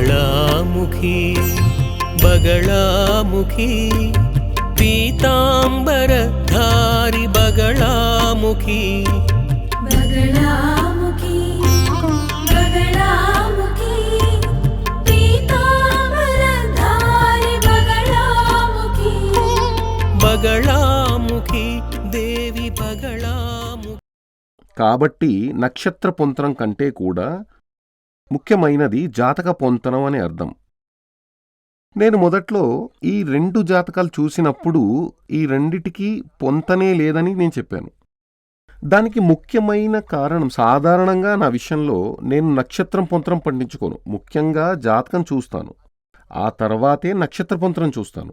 బగళాముఖి బగళాముఖి పీతాంబరధారి బగళాముఖి. బగళాముఖి బగళాముఖి పీతాంబరధారి బగళాముఖి. బగళాముఖి దేవి బగళాముఖి. కాబట్టి నక్షత్ర పొంతనం కంటే కూడా ముఖ్యమైనది జాతక పొంతనం అని అర్థం. నేను మొదట్లో ఈ రెండు జాతకాలు చూసినప్పుడు ఈ రెండిటికి పొంతనే లేదని నేను చెప్పాను. దానికి ముఖ్యమైన కారణం సాధారణంగా నా విషయంలో నేను నక్షత్రం పొంతనం పండించుకోను. ముఖ్యంగా జాతకం చూస్తాను. ఆ తర్వాతే నక్షత్ర పొంతనం చూస్తాను.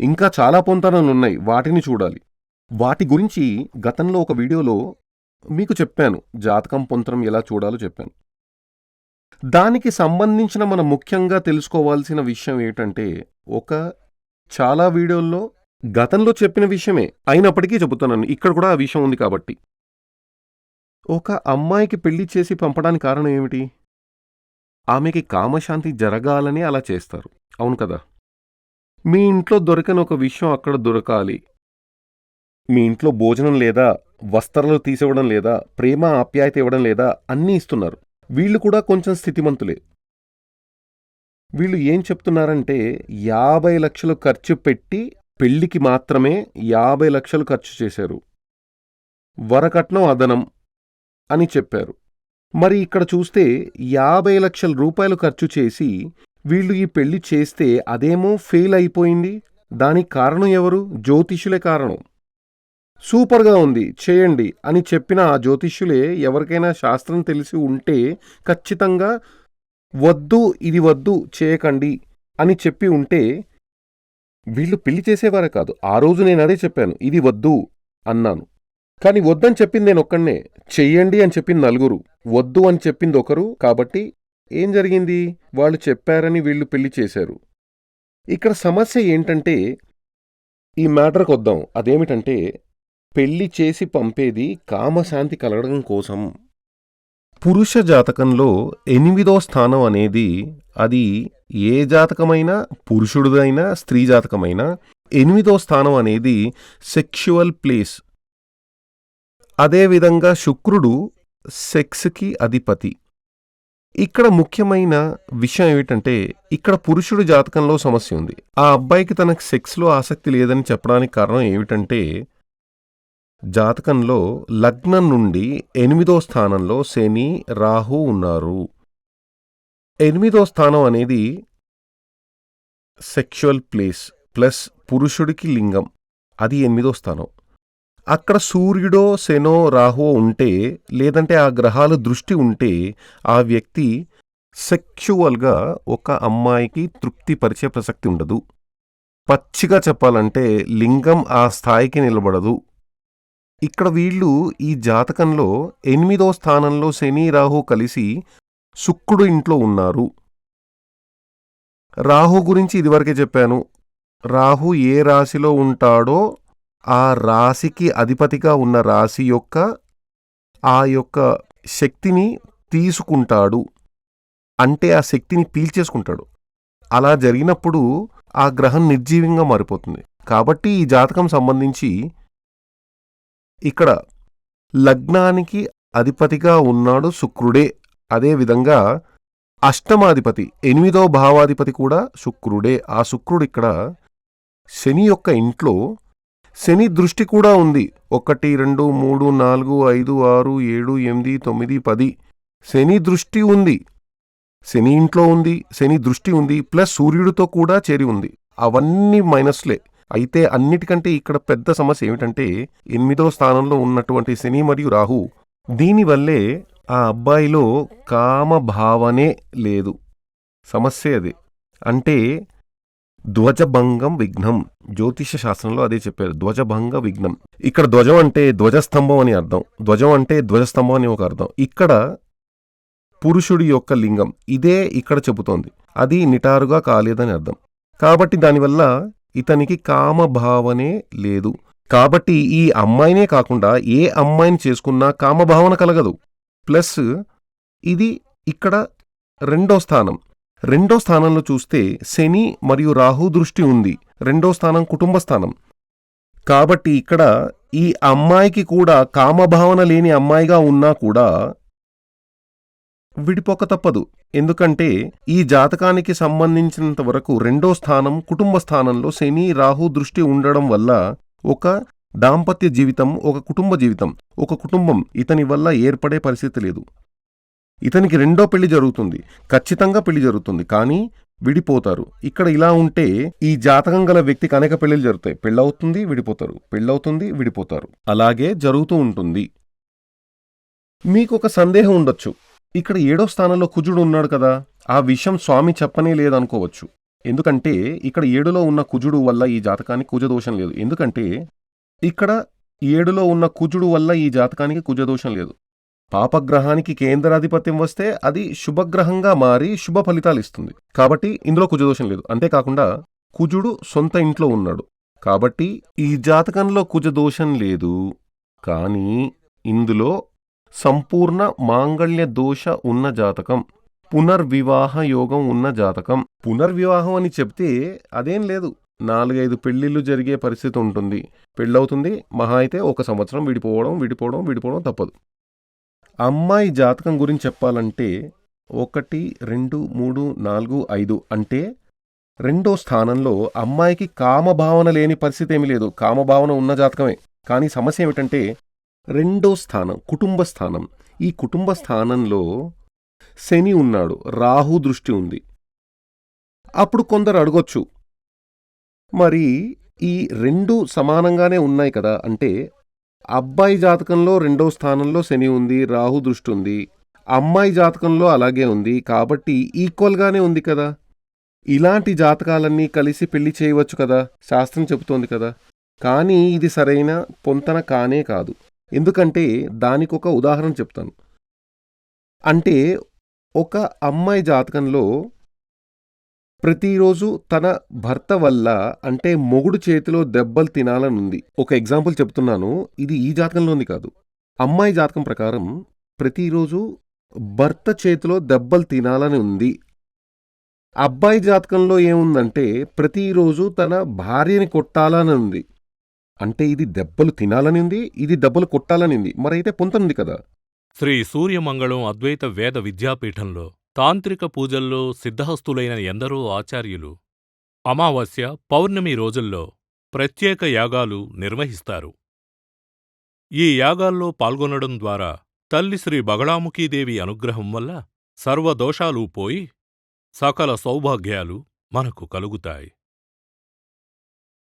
ఇంకా చాలా పొంతనలు ఉన్నాయి. వాటిని చూడాలి. వాటి గురించి గతంలో ఒక వీడియోలో మీకు చెప్పాను. జాతకం పొంతనం ఎలా చూడాలో చెప్పాను. దానికి సంబంధించిన మనం ముఖ్యంగా తెలుసుకోవాల్సిన విషయం ఏంటంటే ఒక చాలా వీడియోల్లో గతంలో చెప్పిన విషయమే. అయినప్పటికీ చెబుతున్నాను ఇక్కడ కూడా ఆ విషయం ఉంది కాబట్టి. ఒక అమ్మాయికి పెళ్ళి చేసి పంపడానికి కారణం ఏమిటి? ఆమెకి కామశాంతి జరగాలని అలా చేస్తారు. అవును కదా? మీ ఇంట్లో దొరకని ఒక విషయం అక్కడ దొరకాలి. మీ ఇంట్లో భోజనం లేదా వస్త్రాలు తీసివ్వడం లేదా ప్రేమ ఆప్యాయత ఇవ్వడం లేదా అన్నీ ఇస్తున్నారు. వీళ్ళు కూడా కొంచెం స్థితిమంతులే. వీళ్ళు ఏం చెప్తున్నారంటే యాభై లక్షలు ఖర్చు పెట్టి పెళ్ళికి మాత్రమే యాభై లక్షలు ఖర్చు చేశారు. వరకట్నం అదనం అని చెప్పారు. మరి ఇక్కడ చూస్తే యాభై లక్షల రూపాయలు ఖర్చు చేసి వీళ్ళు ఈ పెళ్ళి చేస్తే అదేమో ఫెయిల్ అయిపోయింది? దానికి కారణం ఎవరు? జ్యోతిషులే కారణం. సూపర్గా ఉంది చేయండి అని చెప్పిన ఆ జ్యోతిష్యులే ఎవరికైనా శాస్త్రం తెలిసి ఉంటే ఖచ్చితంగా వద్దు ఇది వద్దు చేయకండి అని చెప్పి ఉంటే వీళ్ళు పెళ్ళి చేసేవారే కాదు. ఆ రోజు నేను అదే చెప్పాను ఇది వద్దు అన్నాను. కానీ వద్దని చెప్పింది నేను ఒక్కనే చెయ్యండి అని చెప్పింది నలుగురు. వద్దు అని చెప్పింది ఒకరు. కాబట్టి ఏం జరిగింది? వాళ్ళు చెప్పారని వీళ్ళు పెళ్ళి చేశారు. ఇక్కడ సమస్య ఏంటంటే ఈ మ్యాటర్కి వద్దాం అదేమిటంటే పెళ్ళి చేసి పంపేది కామశాంతి కలగడం కోసం. పురుష జాతకంలో ఎనిమిదో స్థానం అనేది అది ఏ జాతకమైనా పురుషుడిదైనా స్త్రీ జాతకమైనా ఎనిమిదో స్థానం అనేది సెక్షువల్ ప్లేస్ అదేవిధంగా శుక్రుడు సెక్స్కి అధిపతి. ఇక్కడ ముఖ్యమైన విషయం ఏమిటంటే ఇక్కడ పురుషుడు జాతకంలో సమస్య ఉంది. ఆ అబ్బాయికి తనకు సెక్స్లో ఆసక్తి లేదని చెప్పడానికి కారణం ఏమిటంటే జాతకంలో లగ్నం నుండి ఎనిమిదో స్థానంలో శని రాహు ఉన్నారు. ఎనిమిదో స్థానం అనేది సెక్షువల్ ప్లేస్ ప్లస్ పురుషుడికి లింగం. అది ఎనిమిదో స్థానం. అక్కడ సూర్యుడో శనో రాహువో ఉంటే లేదంటే ఆ గ్రహాల దృష్టి ఉంటే ఆ వ్యక్తి సెక్షువల్గా ఒక అమ్మాయికి తృప్తిపరిచే ప్రసక్తి ఉండదు. పచ్చిగా చెప్పాలంటే లింగం ఆ స్థాయికి నిలబడదు. ఇక్కడ వీళ్ళు ఈ జాతకంలో ఎనిమిదో స్థానంలో శని రాహు కలిసి శుక్రుడు ఇంట్లో ఉన్నారు. రాహు గురించి ఇదివరకే చెప్పాను. రాహు ఏ రాశిలో ఉంటాడో ఆ రాశికి అధిపతిగా ఉన్న రాశి యొక్క ఆ యొక్క శక్తిని తీసుకుంటాడు. అంటే ఆ శక్తిని పీల్చేసుకుంటాడు. అలా జరిగినప్పుడు ఆ గ్రహం నిర్జీవంగా మారిపోతుంది. కాబట్టి ఈ జాతకం సంబంధించి ఇక్కడ లగ్నానికి అధిపతిగా ఉన్నాడు శుక్రుడే. అదేవిధంగా అష్టమాధిపతి ఎనిమిదో భావాధిపతి కూడా శుక్రుడే. ఆ శుక్రుడు ఇక్కడ శని యొక్క ఇంట్లో శని దృష్టి కూడా ఉంది. ఒకటి రెండు మూడు నాలుగు ఐదు ఆరు ఏడు ఎనిమిది తొమ్మిది పది. శని దృష్టి ఉంది. శని ఇంట్లో ఉంది శని దృష్టి ఉంది ప్లస్ సూర్యుడితో కూడా చేరి ఉంది. అవన్నీ మైనస్లే. అయితే అన్నిటికంటే ఇక్కడ పెద్ద సమస్య ఏమిటంటే ఎనిమిదో స్థానంలో ఉన్నటువంటి శని మరియు రాహు దీనివల్లే ఆ అబ్బాయిలో కామభావనే లేదు. సమస్య అది. అంటే ధ్వజభంగం విఘ్నం. జ్యోతిష శాస్త్రంలో అదే చెప్పారు. ధ్వజభంగ విఘ్నం. ఇక్కడ ధ్వజం అంటే ధ్వజస్తంభం అని అర్థం. ధ్వజం అంటే ధ్వజస్తంభం అని ఒక అర్థం. ఇక్కడ పురుషుడి యొక్క లింగం. ఇదే ఇక్కడ చెబుతోంది. అది నిటారుగా కాలేదని అర్థం. కాబట్టి దానివల్ల ఇతనికి కామభావనే లేదు. కాబట్టి ఈ అమ్మాయినే కాకుండా ఏ అమ్మాయిని చేసుకున్నా కామభావన కలగదు. ప్లస్ ఇది ఇక్కడ రెండో స్థానం. రెండో స్థానంలో చూస్తే శని మరియు రాహు దృష్టి ఉంది. రెండో స్థానం కుటుంబ స్థానం. కాబట్టి ఇక్కడ ఈ అమ్మాయికి కూడా కామభావన లేని అమ్మాయిగా ఉన్నా కూడా విడిపోక తప్పదు. ఎందుకంటే ఈ జాతకానికి సంబంధించినంత వరకు రెండో స్థానం కుటుంబ స్థానంలో శని రాహు దృష్టి ఉండడం వల్ల ఒక దాంపత్య జీవితం ఒక కుటుంబ జీవితం ఒక కుటుంబం ఇతని వల్ల ఏర్పడే పరిస్థితి లేదు. ఇతనికి రెండో పెళ్ళి జరుగుతుంది. ఖచ్చితంగా పెళ్ళి జరుగుతుంది. కానీ విడిపోతారు. ఇక్కడ ఇలా ఉంటే ఈ జాతకం గల వ్యక్తికి అనేక పెళ్ళిలు జరుగుతాయి. పెళ్ళవుతుంది విడిపోతారు. పెళ్ళవుతుంది విడిపోతారు. అలాగే జరుగుతూ ఉంటుంది. మీకు ఒక సందేహం ఉండొచ్చు. ఇక్కడ ఏడో స్థానంలో కుజుడు ఉన్నాడు కదా ఆ విషయం స్వామి చెప్పనే లేదనుకోవచ్చు. ఎందుకంటే ఇక్కడ ఏడులో ఉన్న కుజుడు వల్ల ఈ జాతకానికి కుజదోషం లేదు. ఎందుకంటే ఇక్కడ ఏడులో ఉన్న కుజుడు వల్ల ఈ జాతకానికి కుజదోషం లేదు. పాపగ్రహానికి కేంద్రాధిపత్యం వస్తే అది శుభగ్రహంగా మారి శుభ ఫలితాలు ఇస్తుంది. కాబట్టి ఇందులో కుజదోషం లేదు. అంతేకాకుండా కుజుడు సొంత ఇంట్లో ఉన్నాడు. కాబట్టి ఈ జాతకంలో కుజదోషం లేదు. కానీ ఇందులో సంపూర్ణ మాంగళ్య దోష ఉన్న జాతకం పునర్వివాహ యోగం ఉన్న జాతకం. పునర్వివాహం అని చెప్తే అదేం లేదు. నాలుగైదు పెళ్ళిళ్ళు జరిగే పరిస్థితి ఉంటుంది. పెళ్ళవుతుంది మహా అయితే ఒక సంవత్సరం విడిపోవడం విడిపోవడం విడిపోవడం తప్పదు. అమ్మాయి జాతకం గురించి చెప్పాలంటే ఒకటి రెండు మూడు నాలుగు ఐదు అంటే రెండో స్థానంలో అమ్మాయికి కామభావన లేని పరిస్థితి ఏమీ లేదు. కామభావన ఉన్న జాతకమే. కానీ సమస్య ఏమిటంటే రెండో స్థానం కుటుంబ స్థానం. ఈ కుటుంబ స్థానంలో శని ఉన్నాడు రాహు దృష్టి ఉంది. అప్పుడు కొందరు అడగొచ్చు మరి ఈ రెండు సమానంగానే ఉన్నాయి కదా? అంటే అబ్బాయి జాతకంలో రెండో స్థానంలో శని ఉంది రాహు దృష్టి ఉంది అమ్మాయి జాతకంలో అలాగే ఉంది కాబట్టి ఈక్వల్గానే ఉంది కదా? ఇలాంటి జాతకాలన్నీ కలిసి పెళ్ళి చేయవచ్చు కదా? శాస్త్రం చెబుతోంది కదా? కానీ ఇది సరైన పొంతన కానే కాదు. ఎందుకంటే దానికొక ఉదాహరణ చెప్తాను. అంటే ఒక అమ్మాయి జాతకంలో ప్రతిరోజు తన భర్త వల్ల అంటే మొగుడు చేతిలో దెబ్బలు తినాలనుంది ఒక ఎగ్జాంపుల్ చెప్తున్నాను. ఇది ఈ జాతకంలోని కాదు. అమ్మాయి జాతకం ప్రకారం ప్రతిరోజు భర్త చేతిలో దెబ్బలు తినాలని ఉంది. అబ్బాయి జాతకంలో ఏముందంటే ప్రతిరోజు తన భార్యని కొట్టాలని ఉంది. అంటే ఇది దెబ్బలు తినాలనింది ఇది దెబ్బలు కొట్టాలనింది. మరైతే పొంతనుంది కదా. శ్రీ సూర్యమంగళం అద్వైత వేద విద్యాపీఠంలో తాంత్రిక పూజల్లో సిద్ధహస్తులైన ఎందరో ఆచార్యులు అమావాస్య పౌర్ణమి రోజుల్లో ప్రత్యేక యాగాలు నిర్వహిస్తారు. ఈ యాగాల్లో పాల్గొనడం ద్వారా తల్లి శ్రీ బగళాముఖీదేవి అనుగ్రహం వల్ల సర్వదోషాలు పోయి సకల సౌభాగ్యాలు మనకు కలుగుతాయి.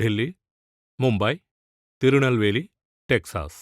ఢిల్లీ ముంబై తిరునల్వేలి టెక్సాస్.